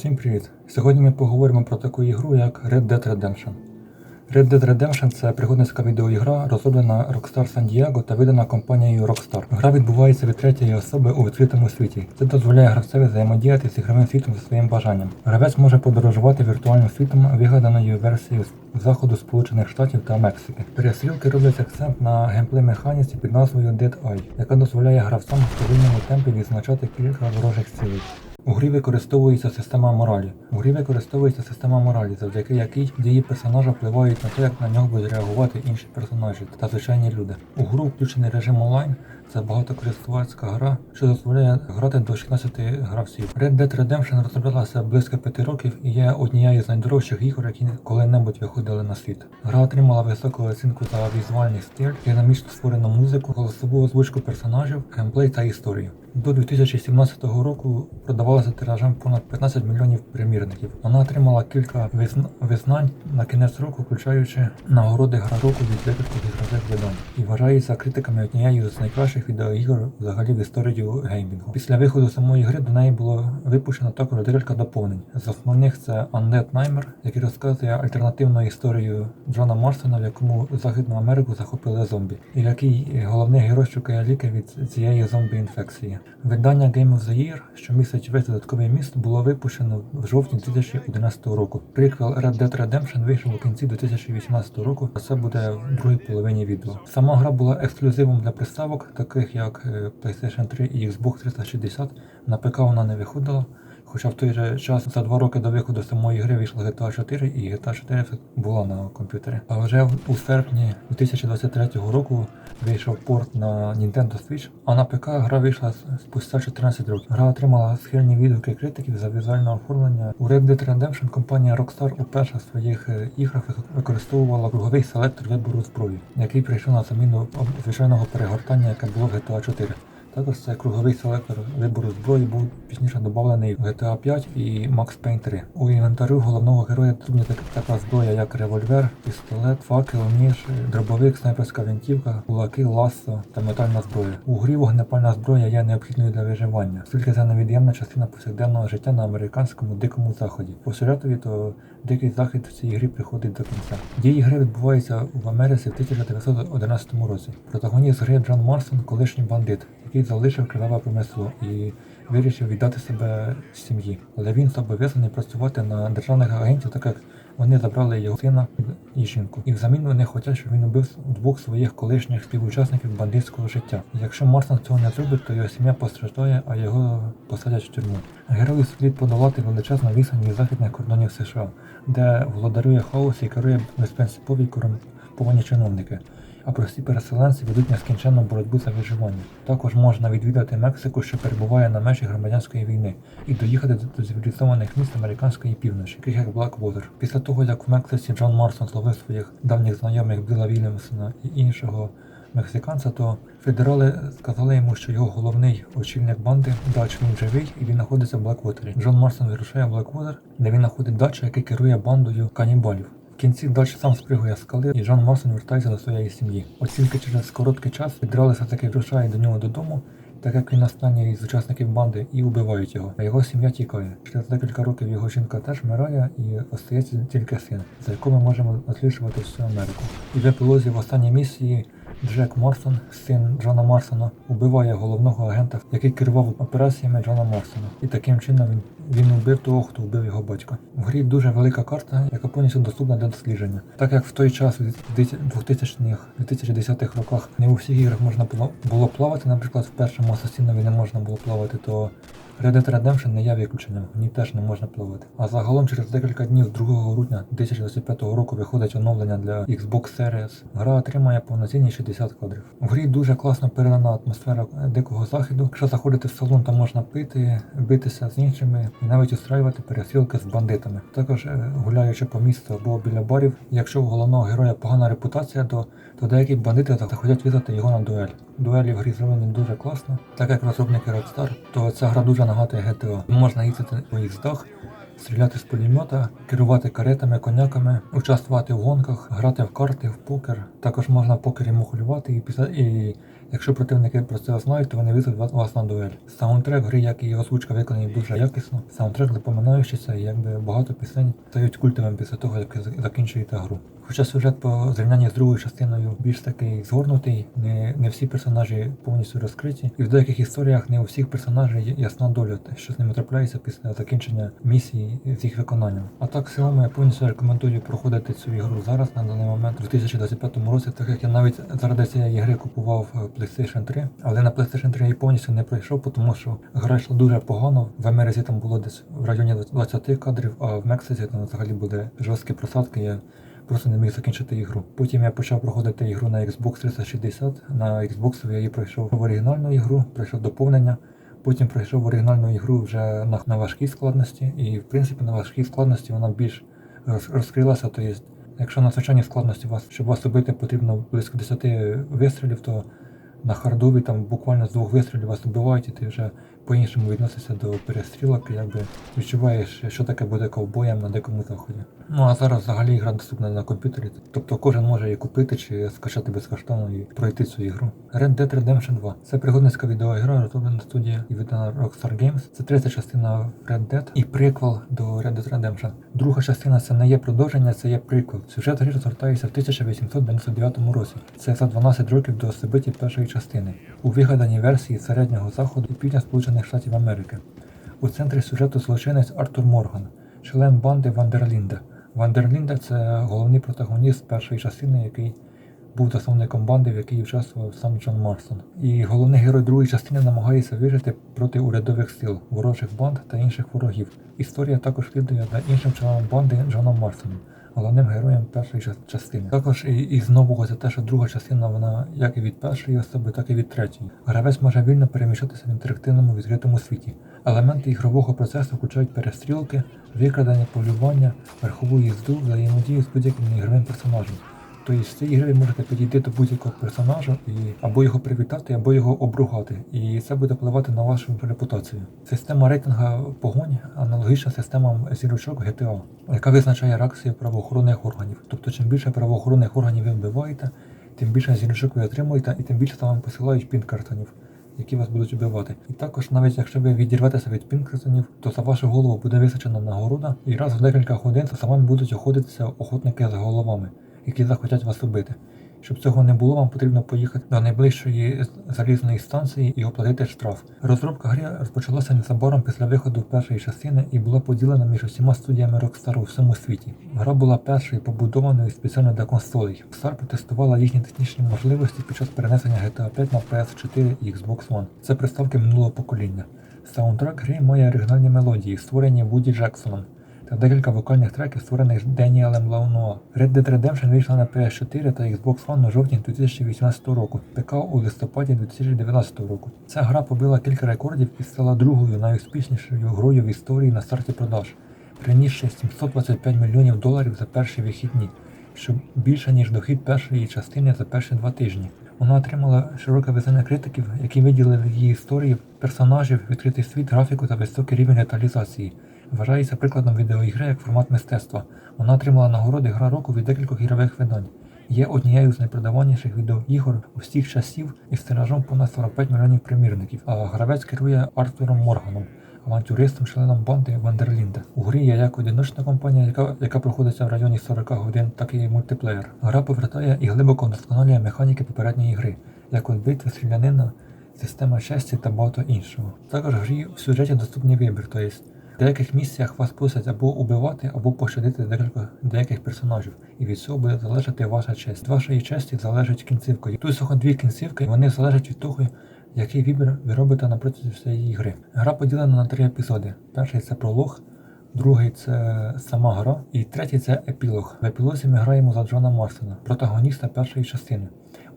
Всім привіт! Сьогодні ми поговоримо про таку ігру, як Red Dead Redemption. Red Dead Redemption це пригодницька відеоігра, розроблена Rockstar San Diego та видана компанією Rockstar. Гра відбувається від третьої особи у відкритому світі. Це дозволяє гравцеві взаємодіяти з ігровим світом за своїм бажанням. Гравець може подорожувати віртуальним світом, вигаданою версією заходу Сполучених Штатів та Мексики. Перестрілки роблять акцент на геймплей механіці під назвою Dead Eye, яка дозволяє гравцям в повільному темпі відзначати кілька ворожих цілей. У грі використовується система моралі. У грі використовується система моралі, завдяки якій дії персонажа впливають на те, як на нього будуть реагувати інші персонажі та звичайні люди. У гру включений режим онлайн. Це багатокористувацька гра, що дозволяє грати до 16 гравців. Red Dead Redemption розроблялася близько 5 років і є однією з найдорожчих ігор, які коли-небудь виходили на світ. Гра отримала високу оцінку за візуальний стиль, динамічно створену музику, голосову озвучку персонажів, геймплей та історію. До 2017 року продавалася тиражем понад 15 мільйонів примірників. Вона отримала кілька визн- визнань на кінець року, включаючи нагороди гра року від декількох ігрових видань, і вважається критиками однією з найкращих відеоігор взагалі в історії геймінгу. Після виходу самої гри до неї було випущено також декілька доповнень. З основних це Undead Nightmare, який розказує альтернативну історію Джона Марсона, в якому Західну Америку захопили зомбі, і в якій головний герой шукає ліки від цієї зомбі-інфекції. Видання Game of the Year, що містить весь додатковий міст, було випущено в жовтні 2011 року. Приквел Red Dead Redemption вийшов у кінці 2018 року, а це буде в другій половині відео. Сама гра була ексклюзивом для приставок, таких як е, PlayStation 3 і Xbox 360. На ПК вона не виходила. Хоча в той же час за два роки до виходу самої гри вийшла GTA 4 і GTA 4 була на комп'ютері. А вже у серпні 2023 року вийшов порт на Nintendo Switch, а на ПК гра вийшла спустя 14 років. Гра отримала схильні відгуки критиків за візуальне оформлення. У Red Dead Redemption компанія Rockstar уперше в своїх е, іграх використовувала круговий селектор вибору зброї, який прийшов на заміну звичайного перегортання, яке було в GTA 4. Також цей круговий селектор вибору зброї був пізніше додавлений в GTA 5 і Max Payne 3. У інвентарю головного героя так- така зброя, як револьвер, пістолет, факел, ніж, дробовик, снайперська винтівка, кулаки, лассо та метальна зброя. У грі вогнепальна зброя є необхідною для виживання, оскільки це невід'ємна частина повсякденного життя на американському дикому заході. По сюжетові то дикий захід в цій грі приходить до кінця. Дії гри відбуваються в Америці в 1911 році. Протагоніст гри Джон Марсон, колишній бандит, який залишив криваве помисло і вирішив віддати себе сім'ї. Але він зобов'язаний працювати на державних агентів, так як вони забрали його сина і жінку. І взамін вони хочуть, щоб він убив двох своїх колишніх співучасників бандитського життя. Якщо Марсон цього не зробить, то його сім'я постраждає, а його посадять в тюрму. Герою слід подолати величезну відстань від західних кордонів США, де владарює хаос і керує безпринципові корумповані чиновники а прості переселенці ведуть нескінченну боротьбу за виживання. Також можна відвідати Мексику, що перебуває на межі громадянської війни, і доїхати до- цивілізованих міст американської півночі, таких як Блаквотер. Після того, як в Мексиці Джон Марсон зловив своїх давніх знайомих Біла Вільямсона і іншого мексиканця, то федерали сказали йому, що його головний очільник банди Дач він живий і він знаходиться в Блеквотері. Джон Марсон вирушає в Блеквотер, де він знаходить Дача, який керує бандою канібалів. Кінці далі сам спригує скали, і Жан Масон вертається до своєї сім'ї. Оцінки через короткий час федерали все-таки вирушає до нього додому, так як він останній з учасників банди, і убивають його. А його сім'я тікає. Через декілька років його жінка теж вмирає і остається тільки син, за якого ми можемо досліджувати всю Америку. І для епілозі в останній місії Джек Марсон, син Джона Марсона, убиває головного агента, який керував операціями Джона Марсона. І таким чином він, він убив того, хто вбив його батька. В грі дуже велика карта, яка повністю доступна для дослідження. Так як в той час, в 2000-х, 2010-х роках, не у всіх іграх можна було плавати, наприклад, в першому Асасінові не можна було плавати, то Red Dead Redemption не є виключенням, в ній теж не можна плавати. А загалом через декілька днів 2 грудня 2025 року виходить оновлення для Xbox Series. Гра отримає повноцінні 60 кадрів. В грі дуже класно передана атмосфера дикого заходу. Якщо заходити в салон, там можна пити, битися з іншими і навіть устраювати перестрілки з бандитами. Також е, гуляючи по місту або біля барів, якщо у головного героя погана репутація, то, то деякі бандити захотять визвати його на дуель. Дуелі в грі зроблені дуже класно, так як розробники Rockstar, то ця гра дуже нагадує ГТО. Можна їздити по їздах, стріляти з пулемета, керувати каретами, коняками, участвувати в гонках, грати в карти, в покер. Також можна в покері мухлювати і і якщо противники про це знають, то вони візуть вас, на дуель. Саундтрек гри, як і озвучка виконані дуже якісно. Саундтрек запоминаючийся, і якби багато пісень стають культовими після того, як закінчуєте гру. Хоча сюжет по зрівнянні з другою частиною більш такий згорнутий, не, не всі персонажі повністю розкриті, і в деяких історіях не у всіх персонажів ясна доля, що з ними трапляється після закінчення місії з їх виконанням. А так цілому я повністю рекомендую проходити цю ігру зараз на даний момент у 2025 році, так як я навіть заради цієї ігри купував е, PlayStation 3, але на PlayStation 3 я її повністю не пройшов, тому що гра йшла дуже погано. В Америці там було десь в районі 20 кадрів, а в Мексиці там взагалі буде жорсткі просадки. Я просто не міг закінчити ігру. Потім я почав проходити ігру на Xbox 360. На Xbox я її пройшов в оригінальну ігру, пройшов доповнення. Потім пройшов оригінальну ігру вже на, на важкій складності, і в принципі на важкій складності вона більш роз, розкрилася. То є, якщо на звичайній складності вас, щоб вас убити, потрібно близько 10 вистрілів, то на хардові там буквально з двох вистрілів вас вбивають, і ти вже по-іншому відносишся до перестрілок, якби відчуваєш, що таке буде ковбоєм на дикому заході. Ну а зараз взагалі гра доступна на комп'ютері, тобто кожен може її купити чи скачати безкоштовно і пройти цю ігру. Red Dead Redemption 2. Це пригодницька відеоігра, розроблена студія і видана Rockstar Games. Це третя частина Red Dead і приквел до Red Dead Redemption. Друга частина це не є продовження, це є приквел. Сюжет гри розгортається в 1899 році. Це за 12 років до собиті першої частини. У вигаданій версії середнього заходу і півдня Сполучених Штатів Америки. У центрі сюжету злочинець Артур Морган, член банди Вандерлінда. Вандерлінда це головний протагоніст першої частини, який був засновником банди, в якій участвував сам Джон Марсон. І головний герой другої частини намагається вижити проти урядових сил, ворожих банд та інших ворогів. Історія також слідує за іншим членом банди Джоном Марсоном, головним героєм першої частини. Також і, і з нового це те, що друга частина вона як і від першої особи, так і від третьої. Гравець може вільно переміщатися в інтерактивному відкритому світі. Елементи ігрового процесу включають перестрілки, викрадення, полювання, верхову їзду, взаємодію з будь-яким ігровим персонажем. Тобто з цієї гри ви можете підійти до будь-якого персонажа і або його привітати, або його обругати. І це буде впливати на вашу репутацію. Система рейтинга погонь аналогічна системам зірочок GTA, яка визначає реакцію правоохоронних органів. Тобто, чим більше правоохоронних органів ви вбиваєте, тим більше зірочок ви отримуєте, і тим більше там вам посилають пін-картонів. Які вас будуть вбивати. І також, навіть якщо ви відірветеся від пінкертонів, то за вашу голову буде височена нагорода, і раз в декілька годин за вами будуть охотитися охотники з головами, які захотять вас убити. Щоб цього не було, вам потрібно поїхати до найближчої залізної станції і оплатити штраф. Розробка гри розпочалася незабаром після виходу першої частини і була поділена між усіма студіями Rockstar у всьому світі. Гра була першою побудованою спеціально для консолей. Rockstar протестувала їхні технічні можливості під час перенесення GTA 5 на PS4 і Xbox One. Це приставки минулого покоління. Саундтрек гри має оригінальні мелодії, створені Вуді Джексоном та декілька вокальних треків, створених Деніелем Лаунуа. Red Dead Redemption вийшла на PS4 та Xbox One у жовтні 2018 року, ПК у листопаді 2019 року. Ця гра побила кілька рекордів і стала другою найуспішнішою грою в історії на старті продаж, принісши 725 мільйонів доларів за перші вихідні, що більше ніж дохід першої частини за перші два тижні. Вона отримала широке визнання критиків, які виділили її історії персонажів, відкритий світ, графіку та високий рівень деталізації. Вважається прикладом відеоігри як формат мистецтва. Вона отримала нагороди гра року від декількох ігрових видань. Є однією з найпродаваніших відеоігор усіх часів із тиражом понад 45 мільйонів примірників, а гравець керує Артуром Морганом, авантюристом, членом банди Вандерлінда. У грі є як одиночна кампанія, яка, яка проходиться в районі 40 годин, так і мультиплеєр. Гра повертає і глибоко вдосконалює механіки попередньої гри, як от битви, стрілянина, система честі та багато іншого. Також в грі в сюжеті доступний вибір, тобто деяких місіях вас просять або убивати, або пощадити декілька деяких персонажів, і від цього буде залежати ваша честь. Від вашої честі залежить кінцівка. Тут всього дві кінцівки, і вони залежать від того, який вибір ви робите на протязі всієї гри. Гра поділена на три епізоди. Перший це пролог, другий це сама гра, і третій це епілог. В епілозі ми граємо за Джона Марсона, протагоніста першої частини,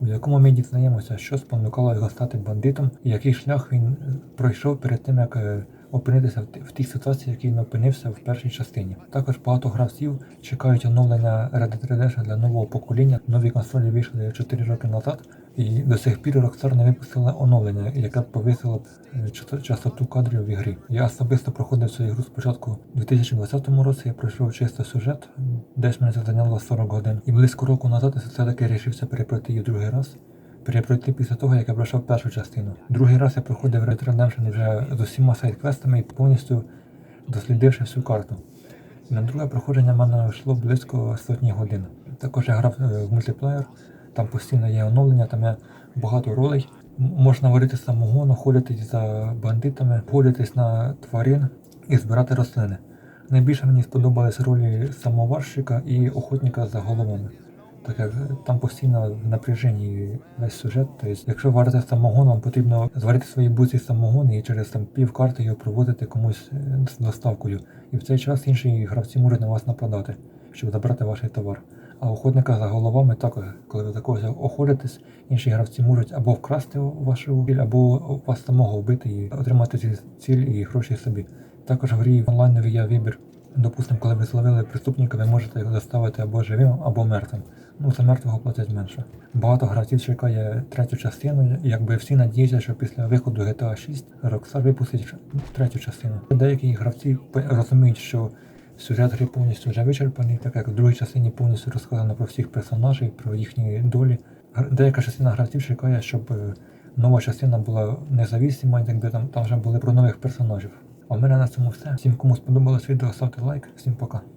у якому ми дізнаємося, що спонукало його стати бандитом, і який шлях він пройшов перед тим, як е, опинитися в, ті- в тій ситуації, в він опинився в першій частині. Також багато гравців чекають оновлення Red Dead Redemption для нового покоління. Нові консолі вийшли 4 роки назад, І до сих пір Rockstar не випустила оновлення, яке б повисило е, частоту кадрів в ігрі. Я особисто проходив цю ігру спочатку у 2020 році, я пройшов чисто сюжет, десь мене це зайняло 40 годин. І близько року назад я все-таки рішився перепройти її другий раз. Перепройти після того, як я пройшов першу частину. Другий раз я проходив Red Redemption вже з усіма сайт-квестами і повністю дослідивши всю карту. На друге проходження в мене йшло близько сотні годин. Також я грав е, в мультиплеєр, там постійно є оновлення, там є багато ролей. Можна варити самогону, ходити за бандитами, ходитись на тварин і збирати рослини. Найбільше мені сподобались ролі самоварщика і охотника за головами. Так як там постійно в напряженні весь сюжет. Тобто, якщо варите самогон, вам потрібно зварити свої буці самогон і через там пів карти його проводити комусь е, з доставкою. І в цей час інші гравці можуть на вас нападати, щоб забрати ваш товар. А охотника за головами також, коли ви за когось охотитесь, інші гравці можуть або вкрасти вашу ціль, або вас самого вбити і отримати ці ціль і гроші собі. Також в грі онлайновий є вибір. Допустимо, коли ви зловили преступника, ви можете його доставити або живим, або мертвим. Ну, за мертвого платять менше. Багато гравців чекає третю частину, якби всі надіються, що після виходу GTA 6 Rockstar випустить третю частину. Деякі гравці розуміють, що сюжет гри повністю вже вичерпаний, так як в другій частині повністю розказано про всіх персонажів, про їхні долі. Деяка частина гравців чекає, щоб е, нова частина була независима, якби там, там вже були про нових персонажів. А в мене на цьому все. Всім, кому сподобалось відео, ставте лайк. Всім пока.